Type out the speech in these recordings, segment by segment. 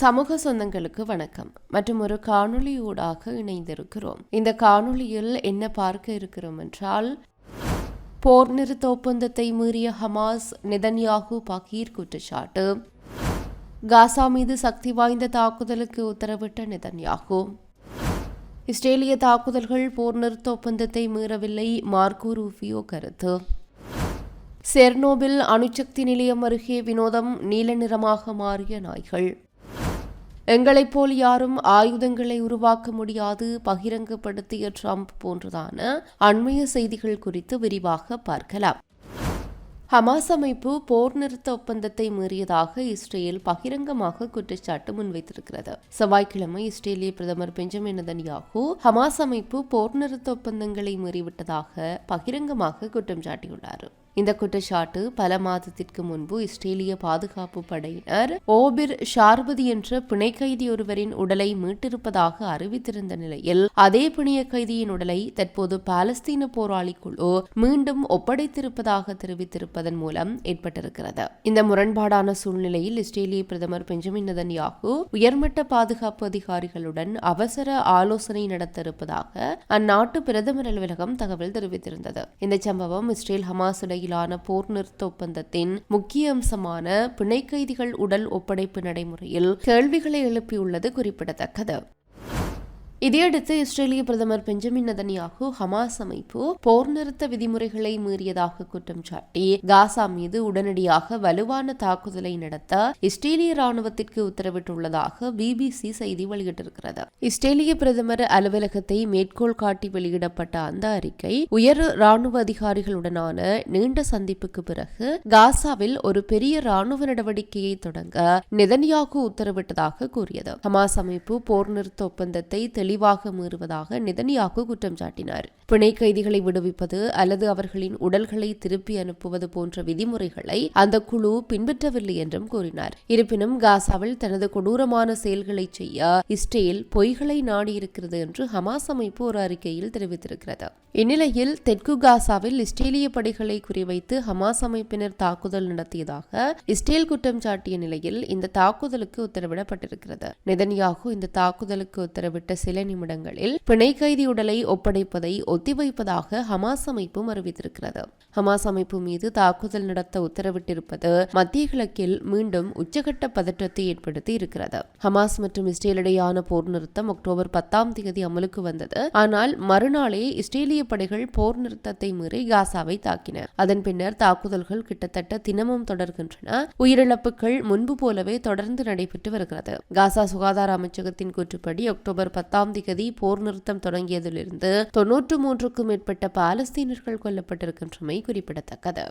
சமூக சொந்தங்களுக்கு வணக்கம். மற்றும் ஒரு காணொளியூடாக இணைந்திருக்கிறோம். இந்த காணொளியில் என்ன பார்க்க இருக்கிறோம் என்றால் போர் நிறுத்த ஒப்பந்தத்தை மீறிய ஹமாஸ் நிதன்யாகு பகீர் குற்றச்சாட்டு. காசா மீது சக்தி வாய்ந்த தாக்குதலுக்கு உத்தரவிட்ட நெதன்யாகு. இஸ்ரேலிய தாக்குதல்கள் போர் நிறுத்த ஒப்பந்தத்தை மீறவில்லை மார்க்கோ ரூபியோ கருத்து. செர்னோபில் அணுசக்தி நிலையம் அருகே வினோதம் நீல நிறமாக மாறிய நாய்கள். எங்களைப் போல் யாரும் ஆயுதங்களை உருவாக்க முடியாது பகிரங்கப்படுத்திய ட்ரம்ப் போன்றதான அண்மைய செய்திகள் குறித்து விரிவாக பார்க்கலாம். ஹமாஸ் அமைப்பு போர் நிறுத்த ஒப்பந்தத்தை மீறியதாக இஸ்ரேல் பகிரங்கமாக குற்றச்சாட்டு முன்வைத்திருக்கிறது. செவ்வாய்க்கிழமை இஸ்ரேலிய பிரதமர் பெஞ்சமின் நதன்யாகு ஹமாஸ் அமைப்பு போர் நிறுத்த ஒப்பந்தங்களை மீறிவிட்டதாக பகிரங்கமாக குற்றம் சாட்டியுள்ளார். இந்த குற்றச்சாட்டு பல மாதத்திற்கு முன்பு இஸ்ரேலிய பாதுகாப்பு படையினர் ஓபிர் ஷார்பதி என்ற பிணை கைதி ஒருவரின் உடலை மீட்டிருப்பதாக அறிவித்திருந்த நிலையில் அதே பிணைய கைதியின் உடலை தற்போது பாலஸ்தீன போராளி குழு மீண்டும் ஒப்படைத்திருப்பதாக தெரிவித்திருப்பதன் மூலம் ஏற்பட்டிருக்கிறது. இந்த முரண்பாடான சூழ்நிலையில் இஸ்ரேலிய பிரதமர் பெஞ்சமின் நதன்யாகு உயர்மட்ட பாதுகாப்பு அதிகாரிகளுடன் அவசர ஆலோசனை நடத்த இருப்பதாக அந்நாட்டு பிரதமர் அலுவலகம் தகவல் தெரிவித்திருந்தது. இந்த சம்பவம் இஸ்ரேல் ஹமாஸ் இடையிலான போர் நிறுத்த ஒப்பந்தத்தின் முக்கிய அம்சமான பிணை கைதிகள் உடல் ஒப்படைப்பு நடைமுறையில் கேள்விகளை எழுப்பியுள்ளது குறிப்பிடத்தக்கது. இதையடுத்து இஸ்ரேலிய பிரதமர் பெஞ்சமின் நதனியாகு ஹமாஸ் அமைப்பு போர் நிறுத்த விதிமுறைகளை மீறியதாக குற்றம் சாட்டி காசா மீது உடனடியாக வலுவான தாக்குதலை நடத்த இஸ்ரேலிய ராணுவத்திற்கு உத்தரவிட்டுள்ளதாக பிபிசி செய்தி வெளியிட்டிருக்கிறது. இஸ்ரேலிய பிரதமர் அலுவலகத்தை மேற்கோள் காட்டி வெளியிடப்பட்ட அந்த அறிக்கை உயர் ராணுவ அதிகாரிகளுடனான நீண்ட சந்திப்புக்கு பிறகு காசாவில் ஒரு பெரிய ராணுவ நடவடிக்கையை தொடங்க நெதன்யாகு உத்தரவிட்டதாக கூறியது. ஹமாஸ் அமைப்பு போர் நிறுத்த ஒப்பந்தத்தை தெளி தெளிவாக மீறுவதாக நிதனியாகு குற்றம் சாட்டினார். பிணை கைதிகளை விடுவிப்பது அல்லது அவர்களின் உடல்களை திருப்பி அனுப்புவது போன்ற விதிமுறைகளை அந்த குழு பின்பற்றவில்லை என்றும் கூறினார். இருப்பினும் காசாவில் தனது கொடூரமான செயல்களை செய்ய இஸ்ரேல் பொய்களை நாடியிருக்கிறது என்று ஹமாஸ் அமைப்பு ஒரு அறிக்கையில் தெரிவித்திருக்கிறது. இந்நிலையில் தெற்கு காசாவில் இஸ்ரேலிய படைகளை குறிவைத்து ஹமாஸ் அமைப்பினர் தாக்குதல் நடத்தியதாக இஸ்ரேல் குற்றம் சாட்டிய நிலையில் இந்த தாக்குதலுக்கு உத்தரவிடப்பட்டிருக்கிறது. நிதன்யாகு இந்த தாக்குதலுக்கு உத்தரவிட்ட சில நிமிடங்களில் பிணை கைதி உடலை ஒப்படைப்பதை ஒத்திவைப்பதாக ஹமாஸ் அமைப்பும் அறிவித்திருக்கிறது. ஹமாஸ் அமைப்பு மீது தாக்குதல் நடத்த உத்தரவிட்டிருப்பது மத்திய கிழக்கில் மீண்டும் உச்சகட்ட பதற்றத்தை ஏற்படுத்தி இருக்கிறது. ஹமாஸ் மற்றும் இஸ்ரேலிடையான போர் நிறுத்தம் அக்டோபர் பத்தாம் தேதி அமலுக்கு வந்தது. ஆனால் மறுநாளே இஸ்ரேலிய படைகள் போர் நிறுத்தத்தை மீறி காசாவை தாக்கின. அதன் பின்னர் தாக்குதல்கள் கிட்டத்தட்ட தினமும் தொடர்கின்றன. உயிரிழப்புகள் முன்பு போலவே தொடர்ந்து நடைபெற்று வருகிறது. காசா சுகாதார அமைச்சகத்தின் கூற்றுப்படி அக்டோபர் பத்தாம் திகதி போர் நிறுத்தம் தொடங்கியதிலிருந்து தொன்னூற்று மூன்றுக்கும் மேற்பட்ட பாலஸ்தீனர்கள் கொல்லப்பட்டிருக்கின்றமை குறிப்பிடத்தக்கது.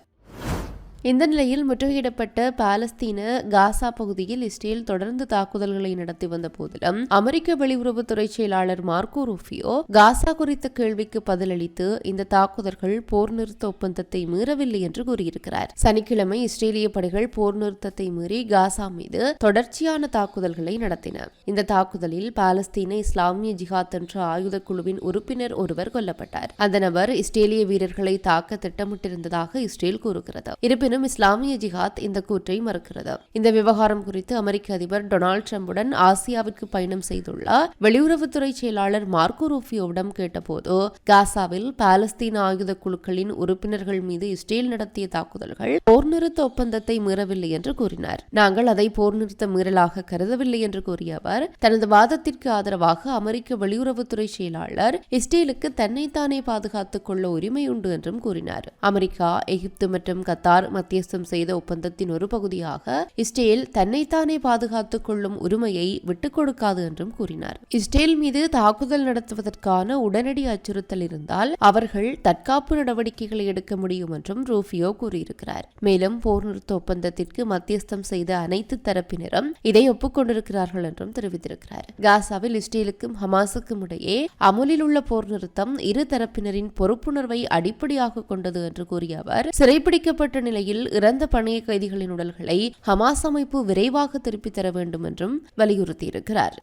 இந்த நிலையில் முற்றுகையிடப்பட்ட பாலஸ்தீன காசா பகுதியில் இஸ்ரேல் தொடர்ந்து தாக்குதல்களை நடத்தி வந்த போதிலும் அமெரிக்க வெளியுறவுத்துறை செயலாளர் மார்க்கோ ரூபியோ காசா குறித்த கேள்விக்கு பதிலளித்து இந்த தாக்குதல்கள் போர் நிறுத்த ஒப்பந்தத்தை மீறவில்லை என்று கூறியிருக்கிறார். சனிக்கிழமை இஸ்ரேலிய படைகள் போர் நிறுத்தத்தை மீறி காசா மீது தொடர்ச்சியான தாக்குதல்களை நடத்தின. இந்த தாக்குதலில் பாலஸ்தீன இஸ்லாமிய ஜிஹாத் என்ற ஆயுத குழுவின் உறுப்பினர் ஒருவர் கொல்லப்பட்டார். அந்த நபர் இஸ்ரேலிய வீரர்களை தாக்க திட்டமிட்டிருந்ததாக இஸ்ரேல் கூறுகிறது. இருப்பினும் இருப்பினும் இஸ்லாமிய ஜிஹாத் இந்த கூற்றை மறுக்கிறது. இந்த விவகாரம் குறித்து அமெரிக்க அதிபர் டொனால்டு டிரம்புடன் ஆசியாவிற்கு பயணம் செய்துள்ள வெளியுறவுத்துறை செயலாளர் மார்க்கோ ரூபியோவிடம் கேட்டபோது காசாவில் பாலஸ்தீன ஆயுத குழுக்களின் உறுப்பினர்கள் மீது இஸ்ரேல் நடத்திய தாக்குதல்கள் போர் நிறுத்த ஒப்பந்தத்தை மீறவில்லை என்று கூறினார். நாங்கள் அதை போர் நிறுத்த மீறலாக கருதவில்லை என்று கூறிய அவர் தனது வாதத்திற்கு ஆதரவாக அமெரிக்க வெளியுறவுத்துறை செயலாளர் இஸ்ரேலுக்கு தன்னைத்தானே பாதுகாத்துக் கொள்ள உரிமை உண்டு என்றும் கூறினார். அமெரிக்கா எகிப்து மற்றும் கத்தார் மத்தியஸ்தம் செய்த ஒப்பந்தத்தின் ஒரு பகுதியாக இஸ்ரேல் தன்னைத்தானே பாதுகாத்துக் கொள்ளும் உரிமையை விட்டுக் கொடுக்காது என்றும் கூறினார். இஸ்ரேல் மீது தாக்குதல் நடத்துவதற்கான உடனடி அச்சுறுத்தல் இருந்தால் அவர்கள் தற்காப்பு நடவடிக்கைகளை எடுக்க முடியும் என்றும் ரூபியோ கூறியிருக்கிறார். மேலும் போர் நிறுத்த ஒப்பந்தத்திற்கு மத்தியஸ்தம் செய்த அனைத்து தரப்பினரும் இதை ஒப்புக்கொண்டிருக்கிறார்கள் என்றும் தெரிவித்திருக்கிறார். காசாவில் இஸ்ரேலுக்கும் ஹமாஸுக்கும் இடையே அமுலில் உள்ள போர் நிறுத்தம் இரு தரப்பினரின் பொறுப்புணர்வை அடிப்படையாக கொண்டது என்று கூறிய அவர் சிறைப்பிடிக்கப்பட்ட நிலையில் நிலையில் இறந்த பணைய கைதிகளின் உடல்களை ஹமாஸ் அமைப்பு விரைவாக திருப்பித் தர வேண்டும் என்றும் வலியுறுத்தியிருக்கிறார்.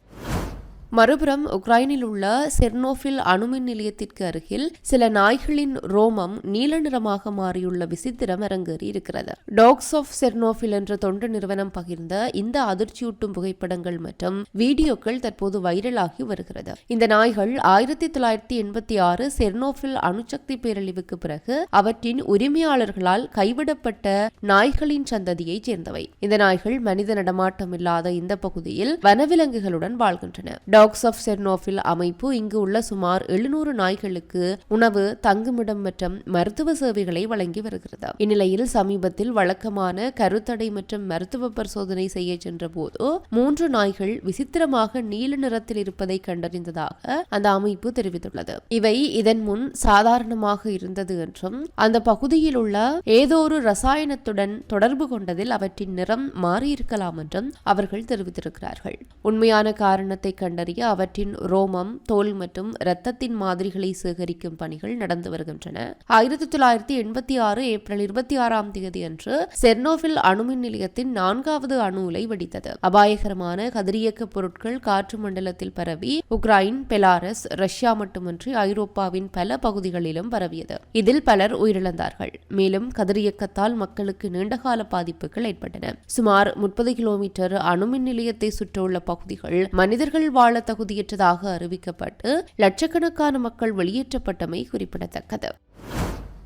மறுபுறம் உக்ரைனில் உள்ள செர்னோஃபில் அணுமின் நிலையத்திற்கு அருகில் சில நாய்களின் ரோமம் நீல நிறமாக மாறியுள்ள விசித்திரம் அரங்கேறி இருக்கிறது. டாக்ஸ் ஆஃப் செர்னோஃபில் என்ற தொண்டு நிறுவனம் பகிர்ந்த இந்த அதிர்ச்சியூட்டும் புகைப்படங்கள் மற்றும் வீடியோக்கள் தற்போது வைரலாகி வருகிறது. இந்த நாய்கள் ஆயிரத்தி தொள்ளாயிரத்தி எண்பத்தி ஆறு செர்னோஃபில் அணுசக்தி பேரழிவுக்கு பிறகு அவற்றின் உரிமையாளர்களால் கைவிடப்பட்ட நாய்களின் சந்ததியைச் சேர்ந்தவை. இந்த நாய்கள் மனித நடமாட்டம் இல்லாத இந்த பகுதியில் வனவிலங்குகளுடன் வாழ்கின்றன. டாக்ஸ் ஆஃப் செர்னோஃபில் அமைப்பு இங்கு உள்ள சுமார் எழுநூறு நாய்களுக்கு உணவு தங்குமிடம் மற்றும் மருத்துவ சேவைகளை வழங்கி வருகிறது. இந்நிலையில் சமீபத்தில் வழக்கமான கருத்தடை மற்றும் மருத்துவ பரிசோதனை செய்ய சென்ற போது மூன்று நாய்கள் விசித்திரமாக நீல நிறத்தில் இருப்பதை கண்டறிந்ததாக அந்த அமைப்பு தெரிவித்துள்ளது. இவை இதன் முன் சாதாரணமாக இருந்தது என்றும் அந்த பகுதியில் உள்ள ஏதோ ஒரு ரசாயனத்துடன் தொடர்பு கொண்டதில் அவற்றின் நிறம் மாறியிருக்கலாம் என்றும் அவர்கள் தெரிவித்திருக்கிறார்கள். உண்மையான காரணத்தை கண்டறிய அவற்றின் ரோமம் தோல் மற்றும் இரத்தத்தின் மாதிரிகளை சேகரிக்கும் பணிகள் நடந்து வருகின்றன. ஆயிரத்தி தொள்ளாயிரத்தி எண்பத்தி ஆறு ஏப்ரல் இருபத்தி ஆறாம் தேதி அன்று செர்னோபில் அணுமின் நிலையத்தின் நான்காவது அணு உலை வெடித்தது. அபாயகரமான கதிரியக்க பொருட்கள் காற்று மண்டலத்தில் பரவி உக்ரைன் பெலாரஸ் ரஷ்யா மட்டுமின்றி ஐரோப்பாவின் பல பகுதிகளிலும் பரவியது. இதில் பலர் உயிரிழந்தார்கள். மேலும் கதிரியக்கத்தால் மக்களுக்கு நீண்டகால பாதிப்புகள் ஏற்பட்டன. சுமார் முப்பது கிலோமீட்டர் அணுமின் நிலையத்தை சுற்றியுள்ள பகுதிகள் மனிதர்கள் வாழ தகுதியற்றதாக அறிவிக்கப்பட்டு லட்சக்கணக்கான மக்கள் வெளியேற்றப்பட்டமை குறிப்பிடத்தக்கது.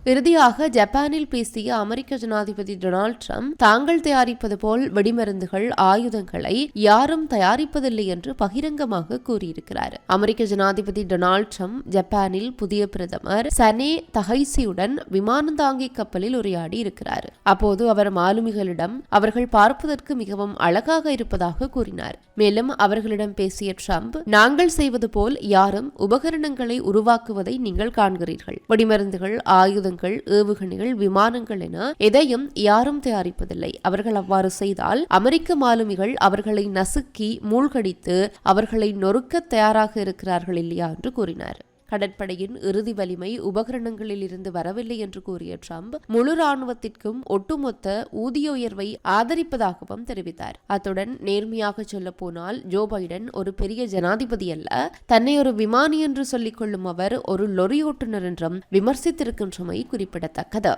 இறுதியாக ஜப்பானில் பேசிய அமெரிக்க ஜனாதிபதி டொனால்ட் ட்ரம்ப் தாங்கள் தயாரிப்பது போல் வெடிமருந்துகள் ஆயுதங்களை யாரும் தயாரிப்பதில்லை என்று பகிரங்கமாக கூறியிருக்கிறார். அமெரிக்க ஜனாதிபதி டொனால்ட் ட்ரம்ப் ஜப்பானில் புதிய பிரதமர் சனே தகைசியுடன் விமானந்தாங்கி கப்பலில் உரையாடி இருக்கிறார். அப்போது அவர் மாலுமிகளிடம் அவர்கள் பார்ப்பதற்கு மிகவும் அழகாக இருப்பதாக கூறினார். மேலும் அவர்களிடம் பேசிய ட்ரம்ப் நாங்கள் செய்வது போல் யாரும் உபகரணங்களை உருவாக்குவதை நீங்கள் காண்கிறீர்கள். வெடிமருந்துகள் ஆயுதங்கள் ஏவுகணைகள் விமானங்கள் என எதையும் யாரும் தயாரிப்பதில்லை. அவர்கள் அவ்வாறு செய்தால் அமெரிக்க மாலுமிகள் அவர்களை நசுக்கி மூழ்கடித்து அவர்களை நொறுக்க தயாராக இருக்கிறார்கள் இல்லையா என்று கூறினார். கடற்படையின் இறுதி வலிமை உபகரணங்களில் இருந்து வரவில்லை என்று கூறிய ட்ரம்ப் முழு ராணுவத்திற்கும் ஒட்டுமொத்த ஊதிய உயர்வை ஆதரிப்பதாகவும் தெரிவித்தார். அத்துடன் நேர்மையாக சொல்ல போனால் ஜோ பைடன் ஒரு பெரிய ஜனாதிபதி அல்ல. தன்னை ஒரு விமானி என்று சொல்லிக் கொள்ளும் அவர் ஒரு லொரி ஓட்டுநர் என்றும் விமர்சித்திருக்கின்றமை குறிப்பிடத்தக்கது.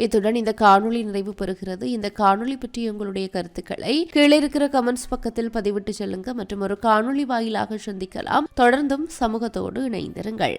இத்துடன் இந்த காணொளி நிறைவு பெறுகிறது. இந்த காணொளி பற்றி உங்களுடைய கருத்துக்களை கீழே இருக்கிற கமெண்ட்ஸ் பக்கத்தில் பதிவிட்டு செல்லுங்க. மற்றும் ஒரு காணொளி வாயிலாக சந்திக்கலாம். தொடர்ந்தும் சமூகத்தோடு இணைந்திருங்கள்.